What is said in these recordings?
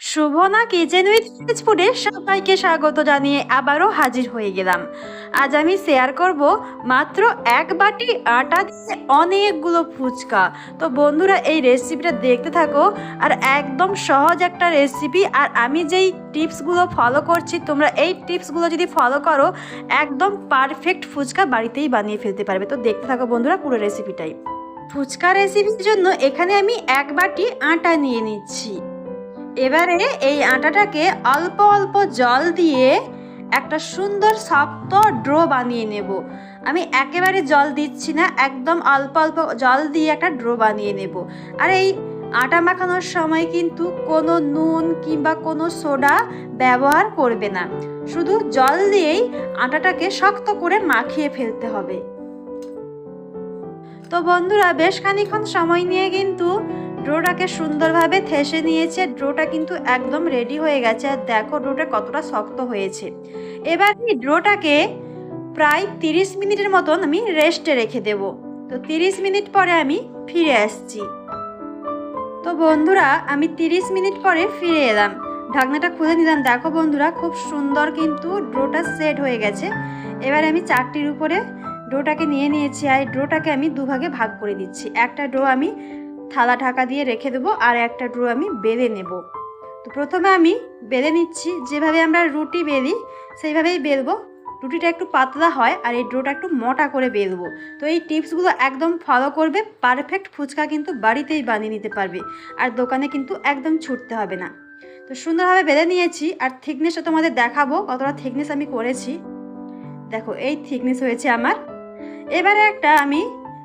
Shubhna kitchen with ফুডে সবাইকে স্বাগত জানিয়ে আবারও হাজির হয়ে গেলাম। আজ আমি শেয়ার করব মাত্র এক বাটি আটা দিয়ে অনেকগুলো ফুচকা। তো বন্ধুরা, এই রেসিপিটা দেখতে থাকো আর একদম সহজ একটা রেসিপি আর আমি যেই টিপসগুলো ফলো করছি, তোমরা এই টিপসগুলো যদি ফলো করো, একদম পারফেক্ট ফুচকা বাড়িতেই বানিয়ে ফেলতে পারবে। তো দেখতে থাকো বন্ধুরা পুরো রেসিপিটাই ফুচকা রেসিপির জন্য এখানে আমি এক বাটি আটা নিয়ে নিচ্ছি। এবারে এই আটাটাকে অল্প অল্প জল দিয়ে একটা সুন্দর শক্ত ড্রো বানিয়ে নেব। আমি একেবারে জল দিচ্ছি না, একদম অল্প অল্প জল দিয়ে একটা ড্রো বানিয়ে নেব। আর এই আটা মাখানোর সময় কিন্তু কোনো নুন কিংবা কোনো সোডা ব্যবহার করবে না। শুধু জল দিয়েই আটাটাকে শক্ত করে মাখিয়ে ফেলতে হবে। তো বন্ধুরা, বেশ খানিক্ষণ সময় নিয়ে কিন্তু ড্রোটাকে সুন্দরভাবে থেসে নিয়েছে। ড্রোটা কিন্তু একদম রেডি হয়ে গেছে। আর দেখো ড্রোটা কতটা শক্ত হয়েছে। এবার এই ড্রোটাকে প্রায় তিরিশ মিনিটের মতন আমি রেস্টে রেখে দেব। তো তিরিশ মিনিট পরে আমি ফিরে আসছি। তো বন্ধুরা, আমি তিরিশ মিনিট পরে ফিরে এলাম। ঢাকনাটা খুলে নিলাম। দেখো বন্ধুরা, খুব সুন্দর কিন্তু ড্রোটা সেট হয়ে গেছে। এবার আমি চারটির উপরে ডোটাকে নিয়ে নিয়েছি। আর ডোটাকে আমি দুভাগে ভাগ করে দিচ্ছি। একটা ডো আমি থালা ঢাকা দিয়ে রেখে দেবো আর একটা ডো আমি বেলে নেব। তো প্রথমে আমি বেলে নিচ্ছি, যেভাবে আমরা রুটি বেলি সেইভাবেই বেলবো। রুটিটা একটু পাতলা হয় আর এই ডোটা একটু মোটা করে বেলবো। তো এই টিপসগুলো একদম ফলো করবে, পারফেক্ট ফুচকা কিন্তু বাড়িতেই বানিয়ে নিতে পারবে আর দোকানে কিন্তু একদম ছুটতে হবে না। তো সুন্দরভাবে বেঁধে নিয়েছি আর থিকনেসটা তোমাদের দেখাবো, কতটা থিকনেস আমি করেছি। দেখো, এই থিকনেস হয়েছে আমার। এবারে একটা আমি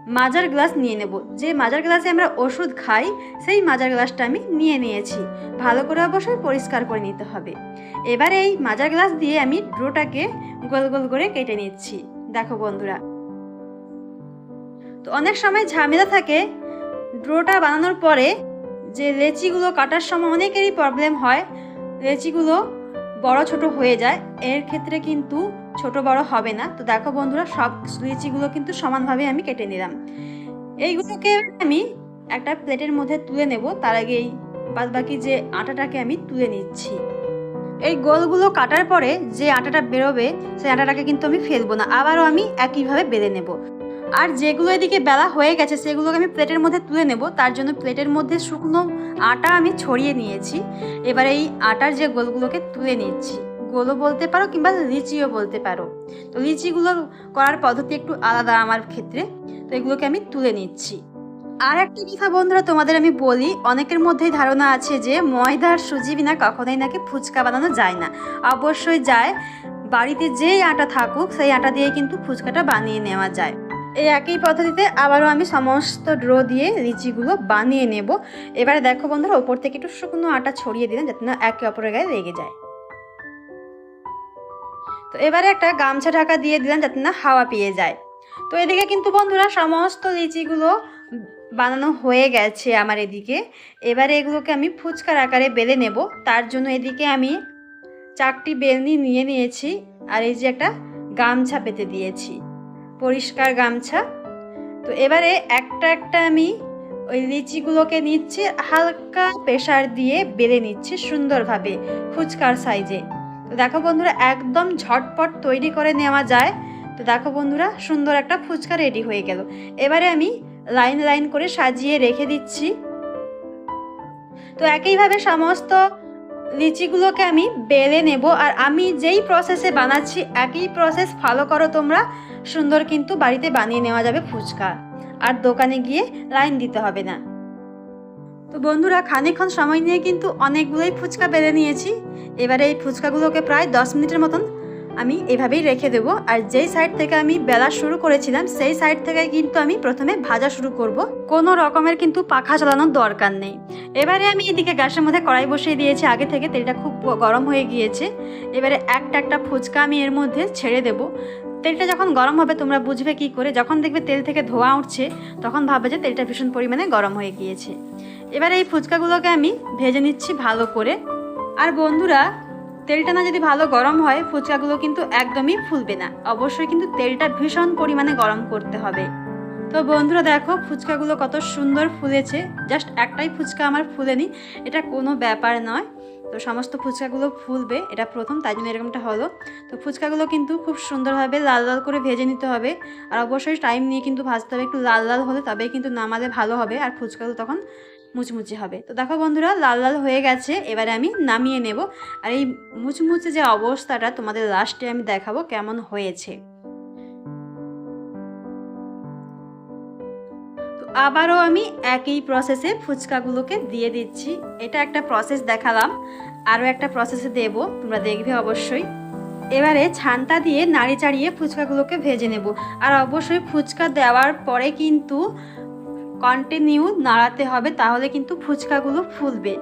মাজার গ্লাস নিয়ে নেব। যে মাজার গ্লাসে আমরা ওষুধ খাই, সেই মাজার গ্লাসটা আমি নিয়ে নিয়েছি। ভালো করে অবশ্যই পরিষ্কার করে নিতে হবে। এবারে এই মাজার গ্লাস দিয়ে আমি ড্রোটাকে গোল গোল করে কেটে নিচ্ছি। দেখো বন্ধুরা। তো অনেক সময় ঝামেলা থাকে ড্রোটা বানানোর পরে যে লেচিগুলো কাটার সময় অনেকেরই প্রবলেম হয়। লেচিগুলো বড় ছোট হয়ে যায়। এর ক্ষেত্রে কিন্তু ছোট বড় হবে না। তো দেখো বন্ধুরা, সব লিচিগুলো কিন্তু সমানভাবে আমি কেটে নিলাম। এইগুলোকে আমি একটা প্লেটের মধ্যে তুলে নেব। তার আগে এই বাদ বাকি যে আটাটাকে আমি তুলে নিচ্ছি। এই গোলগুলো কাটার পরে যে আটাটা বেরোবে, সেই আটাটাকে কিন্তু আমি ফেলব না। আবারও আমি একইভাবে বেলে নেব। আর যেগুলো এদিকে বেলা হয়ে গেছে, সেগুলোকে আমি প্লেটের মধ্যে তুলে নেব। তার জন্য প্লেটের মধ্যে শুকনো আটা আমি ছড়িয়ে নিয়েছি। এবার এই আটার যে গোলগুলোকে তুলে নিচ্ছি। গোলও বলতে পারো কিংবা লিচিও বলতে পারো। তো লিচিগুলো করার পদ্ধতি একটু আলাদা আমার ক্ষেত্রে। তো এগুলোকে আমি তুলে নিচ্ছি। আর একটা কথা বন্ধুরা, তোমাদের আমি বলি, অনেকের মধ্যেই ধারণা আছে যে ময়দার সুজি বিনা কখনোই নাকি ফুচকা বানানো যায় না। অবশ্যই যায়। বাড়িতে যেই আটা থাকুক, সেই আটা দিয়ে কিন্তু ফুচকাটা বানিয়ে নেওয়া যায়। এই একই পদ্ধতিতে আবারও আমি সমস্ত ড্রো দিয়ে লিচিগুলো বানিয়ে নেব। এবারে দেখো বন্ধুরা, ওপর থেকে একটু শুকনো আটা ছড়িয়ে দিলাম যাতে না একে অপরের গায়ে লেগে যায়। তো এবারে একটা গামছা ঢাকা দিয়ে দিলাম যাতে না হাওয়া পেয়ে যায়। তো এদিকে কিন্তু বন্ধুরা সমস্ত লিচিগুলো বানানো হয়ে গেছে আমার এদিকে। এবারে এগুলোকে আমি ফুচকার আকারে বেলে নেব। তার জন্য এদিকে আমি চারটি বেলনি নিয়ে নিয়েছি আর এই যে একটা গামছা পেতে দিয়েছি। পরিষ্কার গামছা। তো এবারে একটা একটা আমি ওই লিচিগুলোকে নিচ্ছি, হালকা প্রেশার দিয়ে বেলে নিচ্ছি সুন্দরভাবে ফুচকার সাইজে। দেখো বন্ধুরা, একদম ঝটপট তৈরি করে নেওয়া যায়। তো দেখো বন্ধুরা, সুন্দর একটা ফুচকা রেডি হয়ে গেল। এবারে আমি লাইন লাইন করে সাজিয়ে রেখে দিচ্ছি। তো একইভাবে সমস্ত লিচিগুলোকে আমি বেলে নেব। আর আমি যেই প্রসেসে বানাচ্ছি, একই প্রসেস ফলো করো তোমরা। সুন্দর কিন্তু বাড়িতে বানিয়ে নেওয়া যাবে ফুচকা। আর দোকানে গিয়ে লাইন দিতে হবে না। তো বন্ধুরা খানিক্ষণ সময় নিয়ে কিন্তু অনেকগুলোই ফুচকা বেলে নিয়েছি। এবারে এই ফুচকাগুলোকে প্রায় দশ মিনিটের মতন আমি এভাবেই রেখে দেবো। আর যেই সাইড থেকে আমি বেলা শুরু করেছিলাম, সেই সাইড থেকে কিন্তু আমি প্রথমে ভাজা শুরু করব। কোনো রকমের কিন্তু পাখা চালানোর দরকার নেই। এবারে আমি এদিকে গ্যাসের মধ্যে কড়াই বসিয়ে দিয়েছি। আগে থেকে তেলটা খুব গরম হয়ে গিয়েছে। এবারে একটা একটা ফুচকা আমি এর মধ্যে ছেড়ে দেব। তেলটা যখন গরম হবে, তোমরা বুঝবে কি করে। যখন দেখবে তেল থেকে ধোঁয়া উঠছে, তখন ভাবে যে তেলটা ভীষণ পরিমাণে গরম হয়ে গিয়েছে। এবারে এই ফুচকাগুলোকে আমি ভেজে নিচ্ছি ভালো করে। আর বন্ধুরা, তেলটা না যদি ভালো গরম হয়, ফুচকাগুলো কিন্তু একদমই ফুলবে না। অবশ্যই কিন্তু তেলটা ভীষণ পরিমাণে গরম করতে হবে। তো বন্ধুরা, দেখো ফুচকাগুলো কত সুন্দর ফুলেছে। জাস্ট একটাই ফুচকা আমার ফুলেনি, এটা কোনো ব্যাপার নয়। তো সমস্ত ফুচকাগুলো ফুলবে, এটা প্রথম, তাই জন্য এরকমটা হলো। তো ফুচকাগুলো কিন্তু খুব সুন্দরভাবে লাল লাল করে ভেজে নিতে হবে। আর অবশ্যই টাইম নিয়ে কিন্তু ভাজতে হবে, একটু লাল লাল হলে তবেই কিন্তু নামালে ভালো হবে। আর ফুচকাগুলো তখন মুচমুচে হবে। তো দেখো বন্ধুরা, লাল লাল হয়ে গেছে, এবারে আমি নামিয়ে নেব। আর এই মুচমুচে যে অবস্থাটা তোমাদের লাস্টে আমি দেখাবো কেমন হয়েছে। আবারও আমি একই প্রসেসে ফুচকাগুলোকে দিয়ে দিচ্ছি। এটা একটা প্রসেস দেখালাম, আরও একটা প্রসেসে দেব, তোমরা দেখবে অবশ্যই। এবারে ছানটা দিয়ে নাড়ি চাড়িয়ে ফুচকাগুলোকে ভেজে নেব। আর অবশ্যই ফুচকা দেওয়ার পরে কিন্তু কন্টিনিউ নাড়াতে হবে, তাহলে কিন্তু ফুচকাগুলো ফুলবে।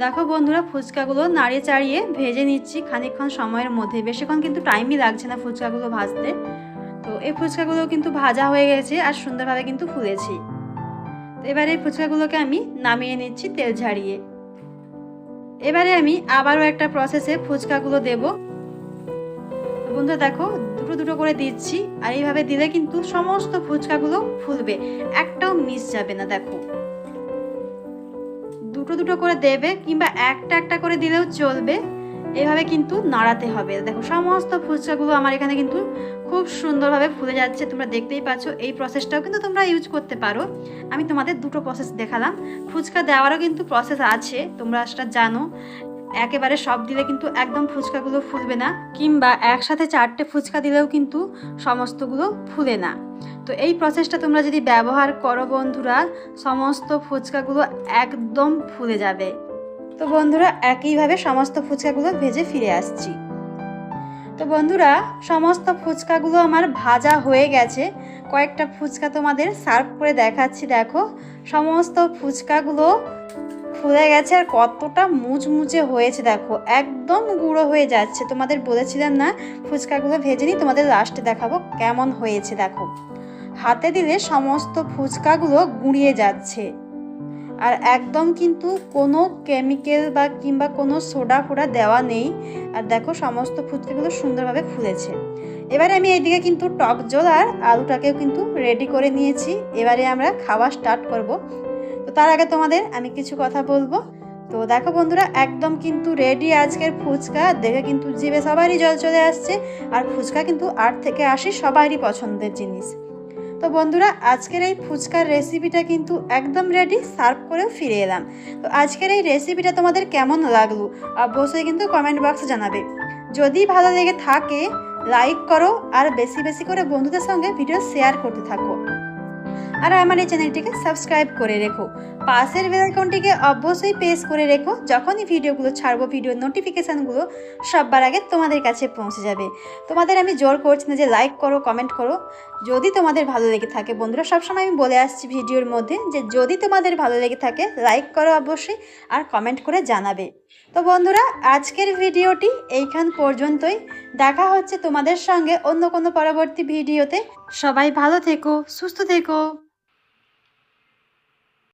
দেখো বন্ধুরা, ফুচকাগুলো নাড়িয়ে চাড়িয়ে ভেজে নিচ্ছি খানিকক্ষণ সময়ের মধ্যে। বেশিক্ষণ কিন্তু টাইমই লাগছে না ফুচকাগুলো ভাজতে। তো এই ফুচকাগুলো কিন্তু ভাজা হয়ে গেছে আর সুন্দরভাবে কিন্তু ফুলেছি। তো এবারে এই ফুচকাগুলোকে আমি নামিয়ে নিচ্ছি তেল ঝাড়িয়ে। এবারে আমি আবারও একটা প্রসেসে ফুচকাগুলো দেবো। বন্ধুরা দেখো, দুটো দুটো করে দিচ্ছি, আর এইভাবে দিলে কিন্তু সমস্ত ফুচকাগুলো ফুলবে, একটাও মিস যাবে না, দেখো। দুটো দুটো করে দেবে, কিংবা একটা একটা করে দিলেও চলবে, এভাবে কিন্তু নাড়াতে হবে। দেখো, সমস্ত ফুচকাগুলো আমার এখানে কিন্তু খুব সুন্দরভাবে ফুলে যাচ্ছে, তোমরা দেখতেই পাচ্ছ, এই প্রসেসটাও কিন্তু তোমরা ইউজ করতে পারো। আমি তোমাদের দুটো প্রসেস দেখালাম, ফুচকা দেওয়ারও কিন্তু প্রসেস আছে, তোমরা সেটা জানো। একেবারে সব দিলে কিন্তু একদম ফুচকাগুলো ফুলবে না, কিংবা একসাথে চারটে ফুচকা দিলেও কিন্তু সমস্তগুলো ফুলে না। তো এই প্রসেসটা তোমরা যদি ব্যবহার করো বন্ধুরা, সমস্ত ফুচকাগুলো একদম ফুলে যাবে। তো বন্ধুরা, একইভাবে সমস্ত ফুচকাগুলো ভেজে ফিরে আসছি। তো বন্ধুরা, সমস্ত ফুচকাগুলো আমার ভাজা হয়ে গেছে। কয়েকটা ফুচকা তোমাদের সার্ভ করে দেখাচ্ছি, দেখো। সমস্ত ফুচকাগুলো ফুলে গেছে আর কতটা মুচমুচে হয়েছে, দেখো। একদম গুঁড়ো হয়ে যাচ্ছে। তোমাদের বলেছিলাম না, ফুচকাগুলো ভেজে নিই, তোমাদের লাস্টে দেখাবো কেমন হয়েছে, দেখো। হাতে দিলে সমস্ত ফুচকাগুলো গুঁড়িয়ে যাচ্ছে। আর একদম কিন্তু কোনো কেমিক্যাল বা কিংবা কোনো সোডা ফোডা দেওয়া নেই। আর দেখো, সমস্ত ফুচকাগুলো সুন্দরভাবে ফুলেছে। এবারে আমি এইদিকে কিন্তু টক জল আর আলুটাকেও কিন্তু রেডি করে নিয়েছি। এবারে আমরা খাওয়া স্টার্ট করব। তো তার আগে তোমাদের আমি কিছু কথা বলব। তো দেখো বন্ধুরা, একদম কিন্তু রেডি আজকের ফুচকা। দেখে কিন্তু জিভে সবারই জল চলে আসছে, আর ফুচকা কিন্তু আট থেকে আসি সবারই পছন্দের জিনিস। তো বন্ধুরা, আজকের এই ফুচকার রেসিপিটা কিন্তু একদম রেডি সার্ভ করেও ফিরে এলাম। তো আজকের এই রেসিপিটা তোমাদের কেমন লাগল, অবশ্যই কিন্তু কমেন্ট বক্সে জানাবে। যদি ভালো লেগে থাকে লাইক করো, আর বেশি বেশি করে বন্ধুদের সঙ্গে ভিডিও শেয়ার করতে থাকো। আর আমার এই চ্যানেলটিকে সাবস্ক্রাইব করে রেখো। পাশের বেল আইকনটিকে অবশ্যই প্রেস করে রেখো, যখনই ভিডিওগুলো ছাড়বো, ভিডিও নোটিফিকেশানগুলো সববার আগে তোমাদের কাছে পৌঁছে যাবে। তোমাদের আমি জোর করছি না যে লাইক করো কমেন্ট করো। যদি তোমাদের ভালো লেগে থাকে, বন্ধুরা, সবসময় আমি বলে আসছি ভিডিওর মধ্যে যে যদি তোমাদের ভালো লেগে থাকে লাইক করো অবশ্যই আর কমেন্ট করে জানাবে। তো বন্ধুরা, আজকের ভিডিওটি এইখান পর্যন্তই। দেখা হচ্ছে তোমাদের সঙ্গে অন্য কোনো পরবর্তী ভিডিওতে। সবাই ভালো থেকো, সুস্থ থেকো।